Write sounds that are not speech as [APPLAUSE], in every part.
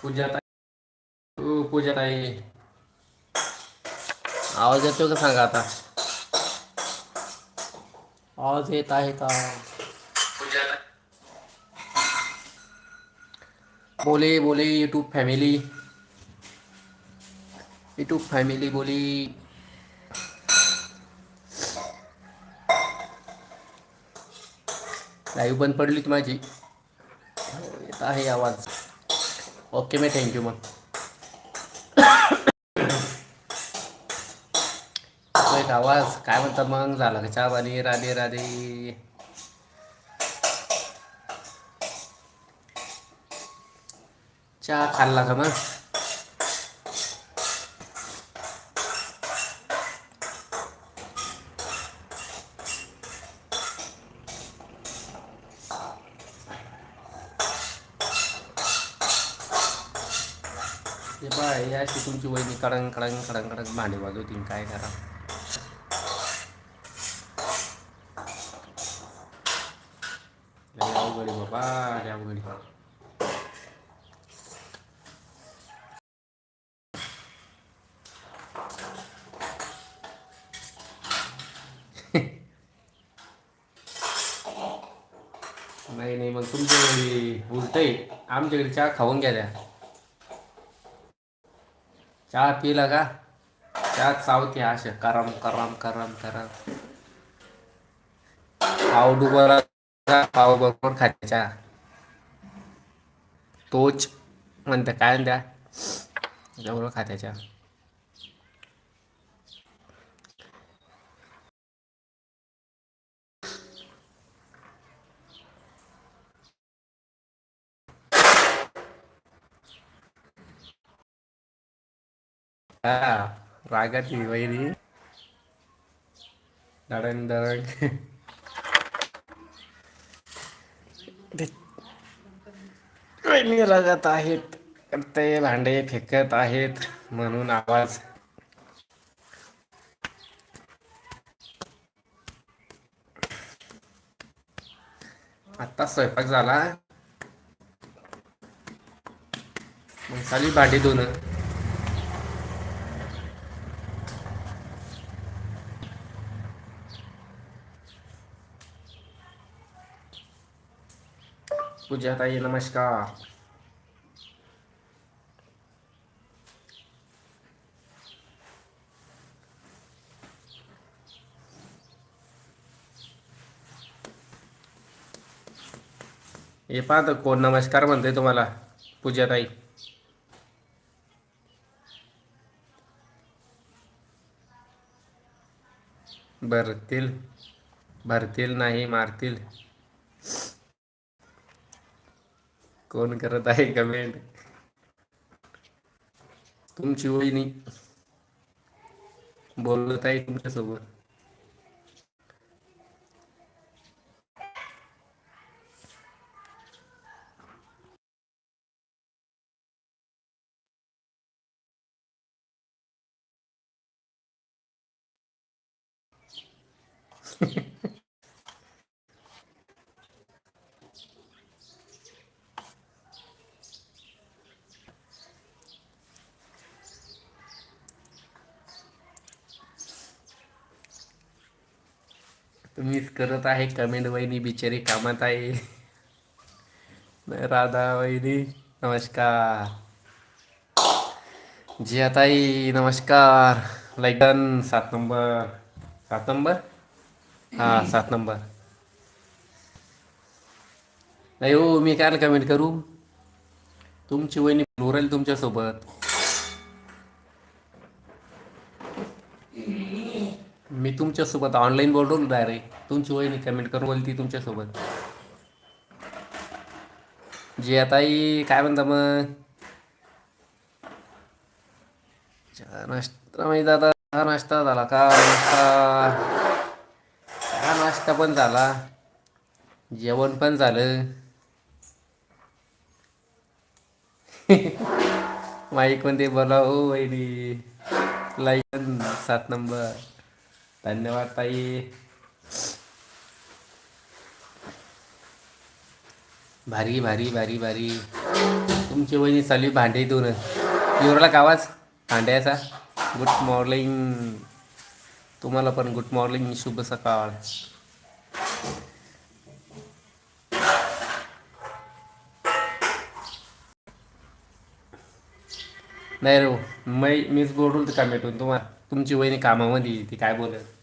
पूजा ताई हो, पूजा ताई आवाज येतो का सांगा आता? आवाज येत आहे का? बोले बोले यूट्यूब फॅमिली यूट्यूब फॅमिली बोली. लाईव्ह बंद पडली ती माझी. हो, येत आहे आवाज. ओके मी थँक्यू मग. आवाज. काय म्हणता मग? झाला का चहा पाणी? राधे राधे. चहा खाल्ला का मग ते बाय याशी तुमची वहिनी कडंग कडंग कडंग कडंग भांडी वाजवतील काय करा लय अवघड आहे बाबा लय अवघड आहे. नाही नाही मग तुमच्या घरी उलट आहे आमच्याकडे चहा खाऊन घ्या द्या चहा पिला का? चहा चावते अशा करम करम करम करम. पाव डुबरा पाव बरोबर खाते चहा. तोच म्हणतं काय द्या जवळ खात्याच्या रागाची वैरी. दडण दडण ते वहिनी रागात आहेत ते भांडे फेकत आहेत म्हणून आवाज. आत्ता स्वयंपाक झाला. मग चाली भांडी दोन पूजा ताई नमस्कार हे पाहत कोण नमस्कार म्हणते तुम्हाला. पूजा ताई. भरतील भरतील नाही मारतील. कोण करत आहे कमेंट तुमची वहिनी बोलत आहे तुमच्यासोबत तुम्हीच करत आहे कमेंट वहिनी बिचारी कामात आहे. राधा वहिनी नमस्कार. जियाताई नमस्कार. लाईक डन सात नंबर सात नंबर हां सात नंबर नाही हो मी काय कमेंट करू? तुमची वहिनी बोलू तुमच्यासोबत. मी तुमच्यासोबत ऑनलाईन बोललो डायरेक्ट तुमची वहिनी कमेंट करून बोलती तुमच्यासोबत. जियाताई काय म्हणता मग? नाश्ता माहिती आता. हा नाश्ता झाला का? नाश्ता. हा नाश्ता पण झाला. जेवण पण झालं. [LAUGHS] माईकमध्ये बोला हो वहिनी. लाईक सात नंबर. धन्यवाद ताई. भारी भारी भारी भारी. तुमची वहिनी चालली भांडे दोन युवराला का आवाज? भांड्याचा. गुड मॉर्निंग तुम्हाला पण गुड मॉर्निंग शुभ सकाळ. नाही रे हो, मै मीच बोलून का भेटून तुम्हाला तुमची वहिनी कामामध्ये ती काय बोलत?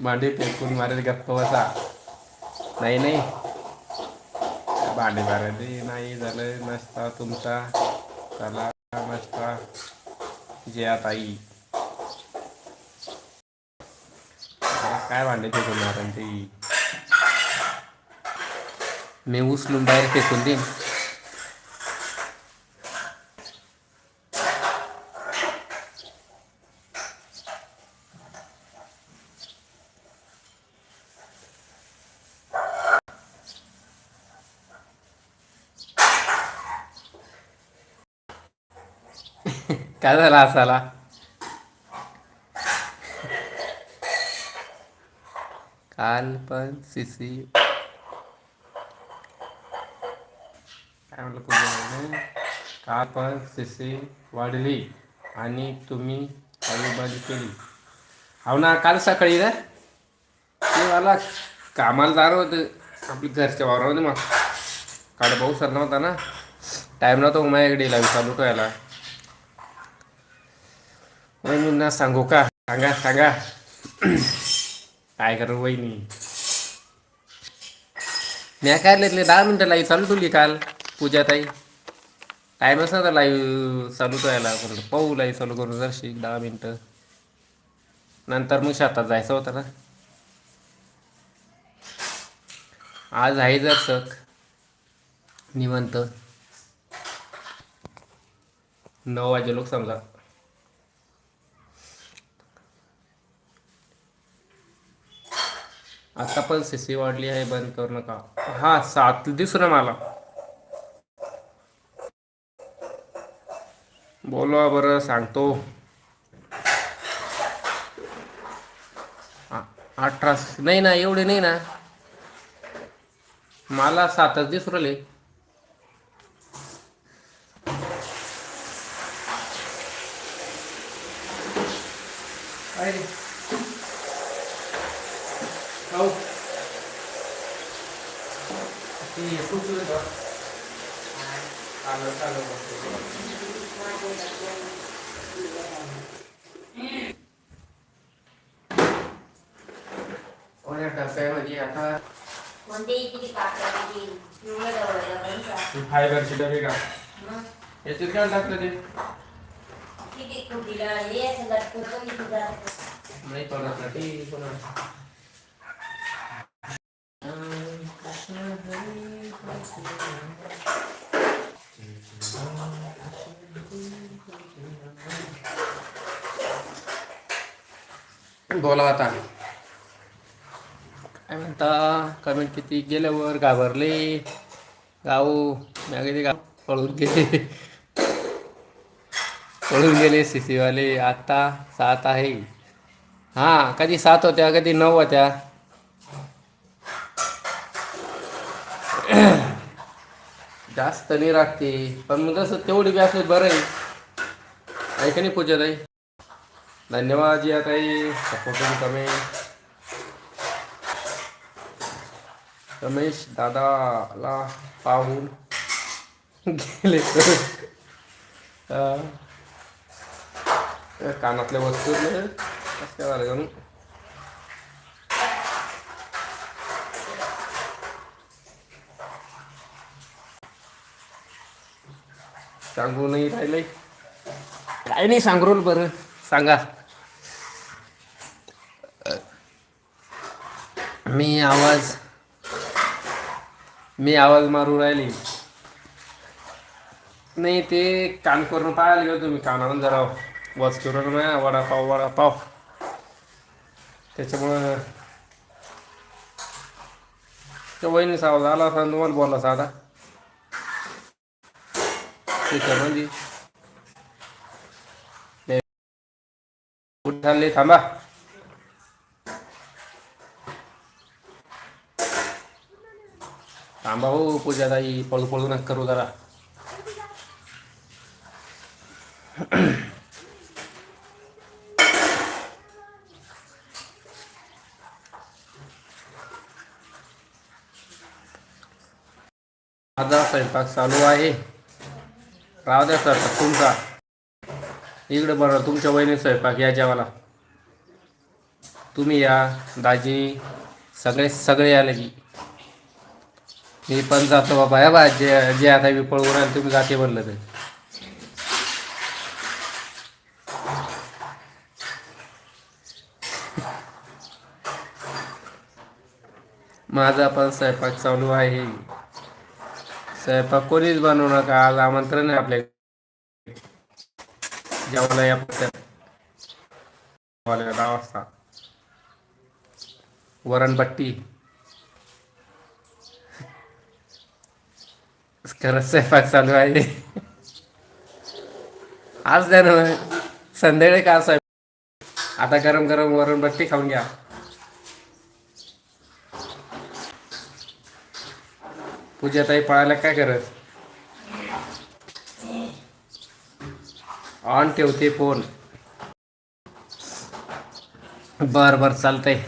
भांडे फेकून मारेल गप्प बसा नाही नाही. भांडे मारायचे नाही झालं नसता तुमचा. चला नसता जया ताई. काय भांडे फेकून मारेल ते? मी उचलून बाहेर फेकून देईन. काय झालं असाला? काल पण सीसी. काय म्हटलं पूजा काल पण सीसी वाढली आणि तुम्ही आजूबाजू केली. हो ना काल सकाळी ना? ते मला कामाला जाणार होतं. आपली घरच्या वावरामध्ये मग. काल भाऊ सर नव्हता ना? टाईम नव्हता मग माझ्याकडे लावी चालू करायला. वहिनींना सांगू का सांगा सांगा काय करू वहिनी मी काय लिहिलं दहा मिनटं लाईव्ह चालू ठेवली काल पूजा ताई टाईमच नव्हता लाईव्ह चालू ठेवायला म्हणलं पाहू लाईव्ह चालू करून जरशी दहा मिनटं नंतर मग शेतात जायचं होतं ना आज आहे जर सक निवंत नऊ वाजे लोक समजा आता पण सीसी वाढली आहे बंद करू नका. हा सात दिसू ना मला. बोलवा बरं सांगतो. अठरा नाही ना एवढे नाही ना. मला सातच दिसू राहिले काय रे? खाऊ. ती सुचलं का? आलं, आलं बघ. कोण्या डब्यामध्ये आता कोणते किती कापडाची पिवळं दवडायला पाहिजे का? फायबरची डबे का मग याच्यात काय टाकलं ते किती कुठीला हे। असं लटकवतो मी तुझा नाही पडत ना ते पुन्हा बोला आता. काय म्हणता? कमेंट किती गेल्यावर घाबरले. गाऊ मागे गाव पळून गेले. पळून गेले सी वाले आता सात आहे. हां कधी सात होत्या कधी नऊ होत्या. जास्त नाही राखते पण मग कसं तेवढी बी असली बरं आहे. आहे नाही पूजा ताई? धन्यवाद जी ताई सपोर्टिंग कमेंट रमेश. दादाला पाहून गेले. तर कानातल्या वस्तू कसं काय झालं का सांगू नाही राहिलंय. काय नाही सांगू रोल बरं. सांगा. मी आवाज मी आवाज मारू राहिली. नाही ते कान करून पाहायला गेलो तुम्ही कानावर जरा वॉच करून ना वडापाव वडापाव. त्याच्यामुळं त्या वहिनीचा आवाज आला असा तुम्हाला बोलला साधा त्याच्यामध्ये. उठाले थांबा. थांबा हो पूजाताई पळू पळू नका करू जरा माझा स्वयंपाक चालू आहे. राहू द्या सर तुमचा. इकडे बरं तुमच्या वहिनी स्वयंपाक या जेवाला तुम्ही या दाजी. सगळे सगळे आले की. मी पण जातो बाबा. या बा जे जे आता मी पळवून आले तुम्ही जाते म्हणलं तर. माझा पण स्वयंपाक चालू आहे. स्वयंपाक कोणीच बनवू नका. आज आमंत्रण आहे आपल्या जेवायला या दहा वाजता. वरणपट्टी खरंच स्वयंपाक चालू आहे आज द्या ना संध्याकाळी का स्वयंपाक आता गरम गरम वरणबट्टी खाऊन घ्या पूजाताई पळायला काय करत ऑन ठेवते फोन बर बर चालतंय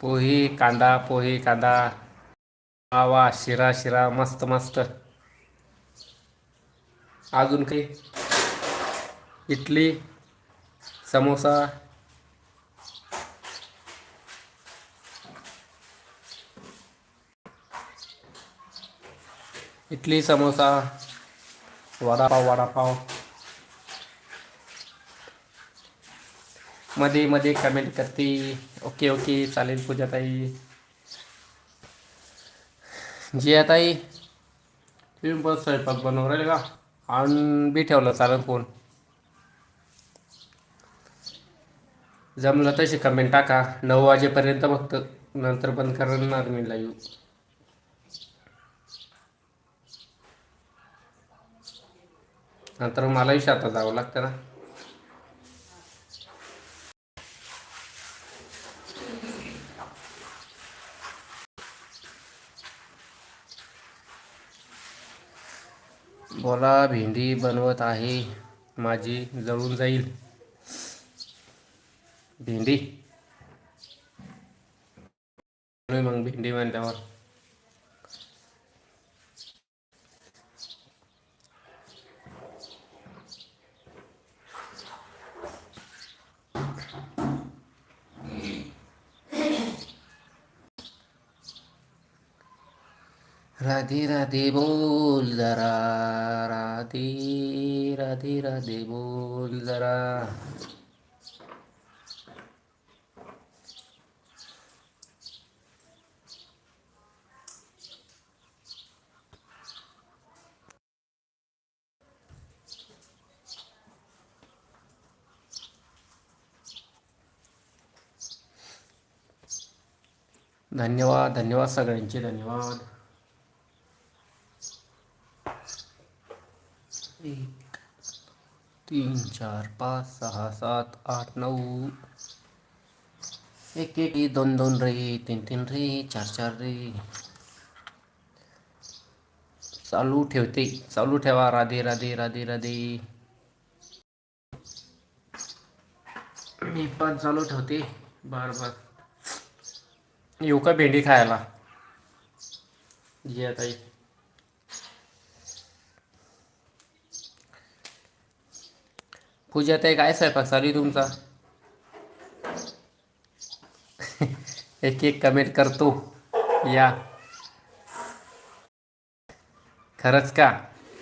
पोही कांदा पोहे कांदा मावा शिरा शिरा मस्त मस्त. अजून काही? इडली समोसा. इडली समोसा वडापाव वडापाव. मध्ये मध्ये कमेंट करते. ओके ओके चालेल पूजाताई. जियाताई तुम्ही पण स्वयंपाक बनवून राहिले का? आणून बी ठेवलं चालेल फोन. जमलं तशी कमेंट टाका. नऊ वाजेपर्यंत फक्त. नंतर बंद करणार मी लाईव्ह नंतर मलाही शाता जावं लागतं ना. बोला भेंडी बनवत आहे. माझी जळून जाईल. भेंडी. मग भेंडी म्हणल्यावर राधे राधे बोल जरा राधे राधे राधे बोल जरा. धन्यवाद धन्यवाद सगळ्यांचे धन्यवाद. एक तीन चार पाच सहा सात आठ नऊ. एक एक दोन दोन रे तीन तीन रे चार चार रे. चालू ठेवते. चालू ठेवा. राधे राधे राधे राधे. मी पण चालू ठेवते. बर बर. येऊ का भेंडी खायला? जी ताई. पूजा ताई काय स्वयंपाक चालू आहे तुमचा? एक एक कमेंट करतो. या. खरंच का?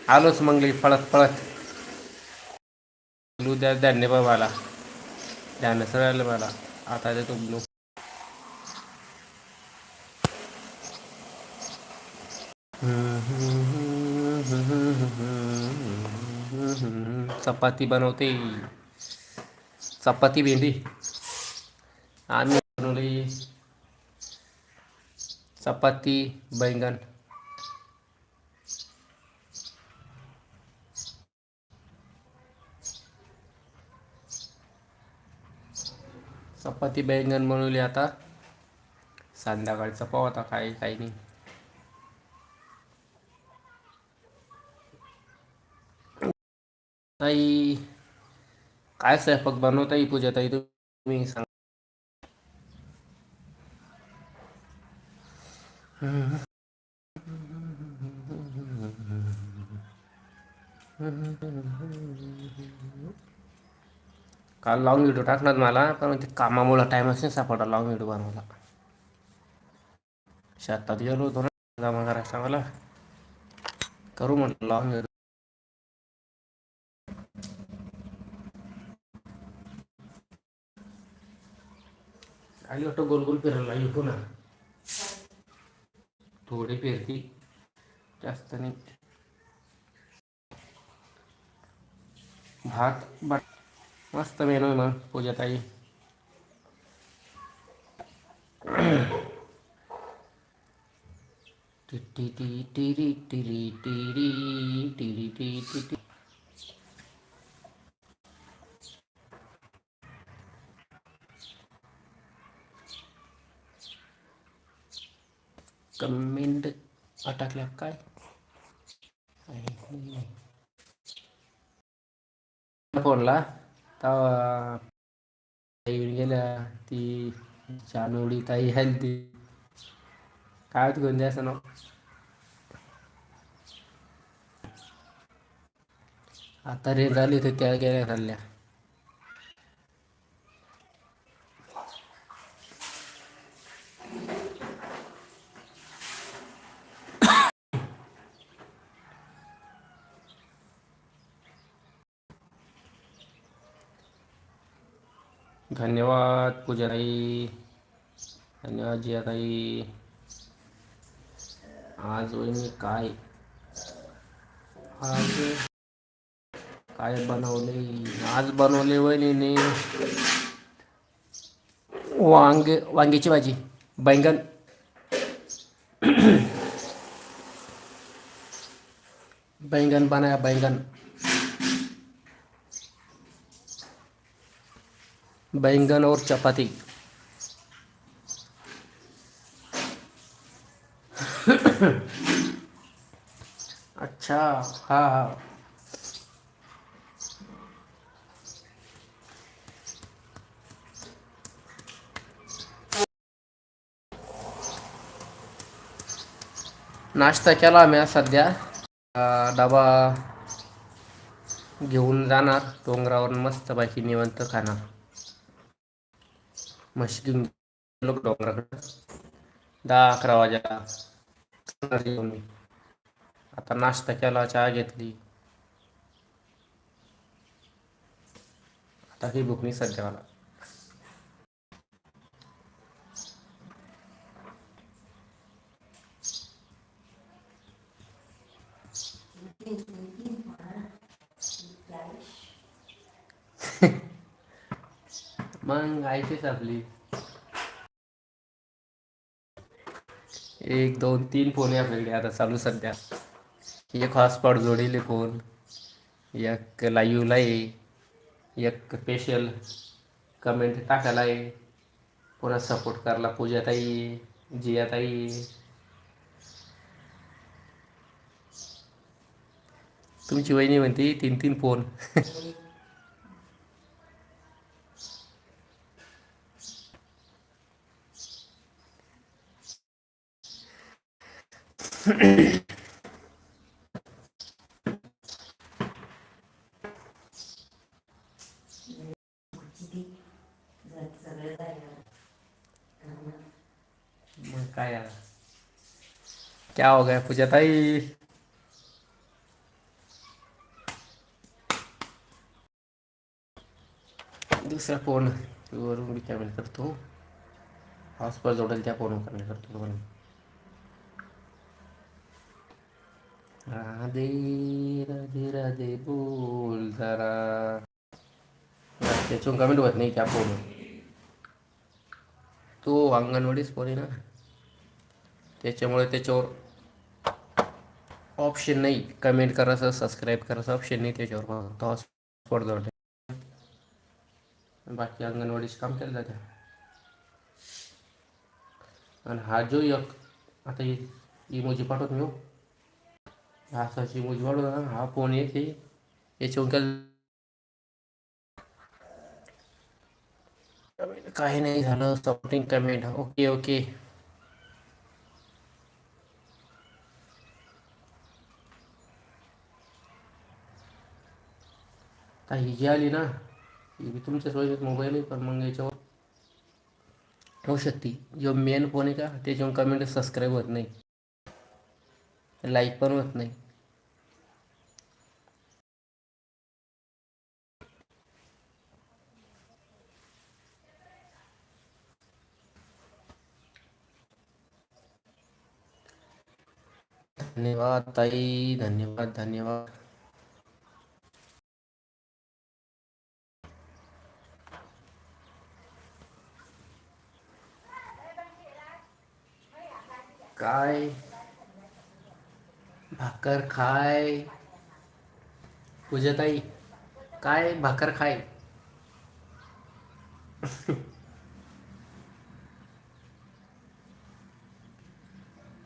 आलोच मंगली पळत पळत. उद्या धान्य बाबाला धान्य सगळं मला. आता ते तुम चपाती बनवते चपाती भेंडी आम्ही बनवली चपाती बैंगन चपाती बैंगन बनवली आता संध्याकाळचा पाहू आता काय काही नाही ताई काय स्वयंपाक बनवताई पूजा ताई? तुम्ही सांग. काल लॉंग व्हिडिओ टाकणार मला पण ते कामामुळं टाइमच नाही सापडला लॉंग व्हिडिओ बनवायला. शेतात गेलो होतो ना जमा मला करू म्हटलं लॉंग व्हिडिओ आली वाटतं गोल गोल फिरायला लागली थोडी फिरती. जास्त नाही. भात बट मस्त मेनू आहे मग पूजाताई. टिरी टिटी टी टिरी टिरी टिरी टिरी टाकल्या. काय? फोनला. तेव्हा येऊन गेल्या ती चानोडी ताई हेल्थी काय होत कोणती द्यायचं नाव? आता रेंज झाली तर त्या गेल्या चालल्या. धन्यवाद पूजाताई धन्यवाद जियाताई. आज मी काय? आज काय बनवले? आज बनवले वहिनीने वांगे वांग्याची भाजी बैंगन. बैंगन बनाया बैंगन. बैंगन और चपाती अच्छा हाँ हाँ नाश्ता केला मी आज सध्या अं, डबा घेऊन जाणार डोंगरावर मस्तपैकी निवंत खाणार म्हशी घेऊन गेलो डोंगराकडं दहा अकरा वाजेला. जाणार घेऊन मी आता नाश्ता केला चहा घेतली. आता ही भूक नाही सध्या मला मग आयशीच आपली. एक दोन तीन फोन आहे आपल्याकडे. आता चालू सध्या. एक हॉटस्पॉट जोडीले फोन. एक लाईव्हला आहे. एक स्पेशल कमेंट टाकायला आहे. पुन्हा सपोर्ट करायला पूजाताई आहे, जियाताई. तुमची वहिनी म्हणते तीन तीन फोन. [LAUGHS] काय क्या हो गया पूजाताई दूसरा फ़ोन वरून मी कॅमेरा करतो हॉस्पॉट जोडेल त्या फ़ोन कॅमेरा करतो पण राधे राधे राधे बोल जरा. त्याच्यावर कमेंट होत नाही त्या फोन तो अंगणवाडीच फोन आहे ना त्याच्यामुळे त्याच्यावर ऑप्शन नाही. कमेंट करायचं सबस्क्राईब करायचं ऑप्शन नाही त्याच्यावर. तो हॉटस्पॉट जोडले बाकी अंगणवाडीच काम केलं जाते. आणि हा जो एक आता इमोजी पाठवत मी हो. हा असाच इमोजी पाठवतो ना. हा फोन येते याच्यावर काय काही नाही झालं सपोर्टिंग कमेंट ओके ओके आता ही जी आली ना ही तुमच्या सोयीत मोबाईल आहे पण मग याच्यावर होऊ शकते. जो मेन फोन आहे का? त्याच्यावर कमेंट सबस्क्राईब होत नाही. लाईक पण होत नाही. धन्यवाद ताई धन्यवाद धन्यवाद. काय? भाकर खाय. पूजाताई काय भाकर खाय?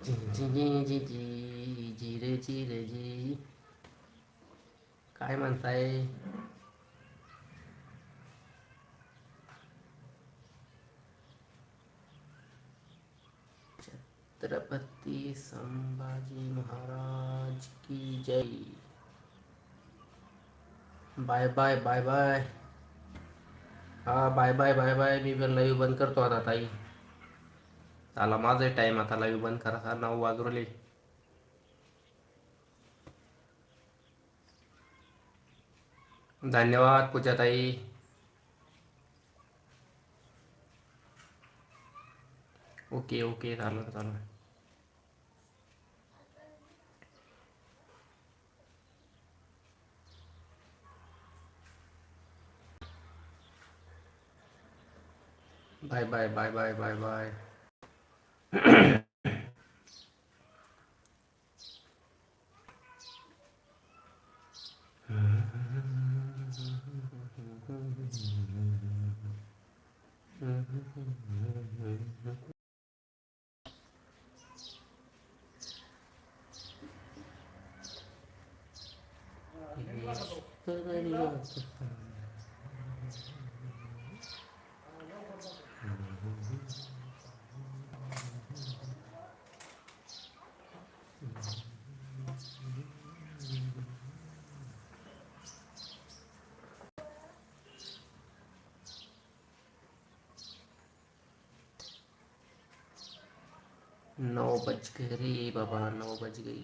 जी जी जी काय म्हणताय? छत्रपती संभाजी महाराज की जय. Bye bye bye bye. हा बाय बाय बाय बाय. मी पण लाईव्ह बंद करतो आता ताई. आला माझा टाइम आता लाईव्ह बंद करा. नऊ वाजवले धन्यवाद पूजाताई ओके ओके. झालं झालं bye bye bye bye bye bye नौ बज गए रे बाबा नौ बज गई.